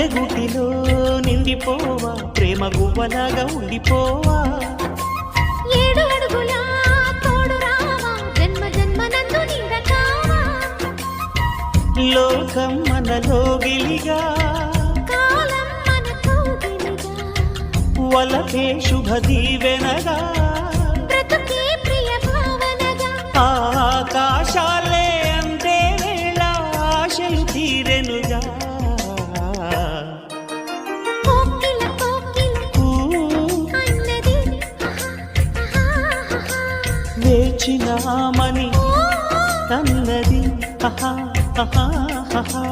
మదిలో నిండిపోవా ప్రేమ గువ్వలాగా ఉండిపోవా? ఏడు అడుగుల తోడు రావా జన్మ జన్మ నందు నీడ కావా లోకం మనలో గిలిగా కాలం శుభ దీవెనగా బ్రతుకే ప్రియ భావనగా ఆకాశాలే వేచినామని ఆహా. అన్నది ఆహా, ఆహా, ఆహా.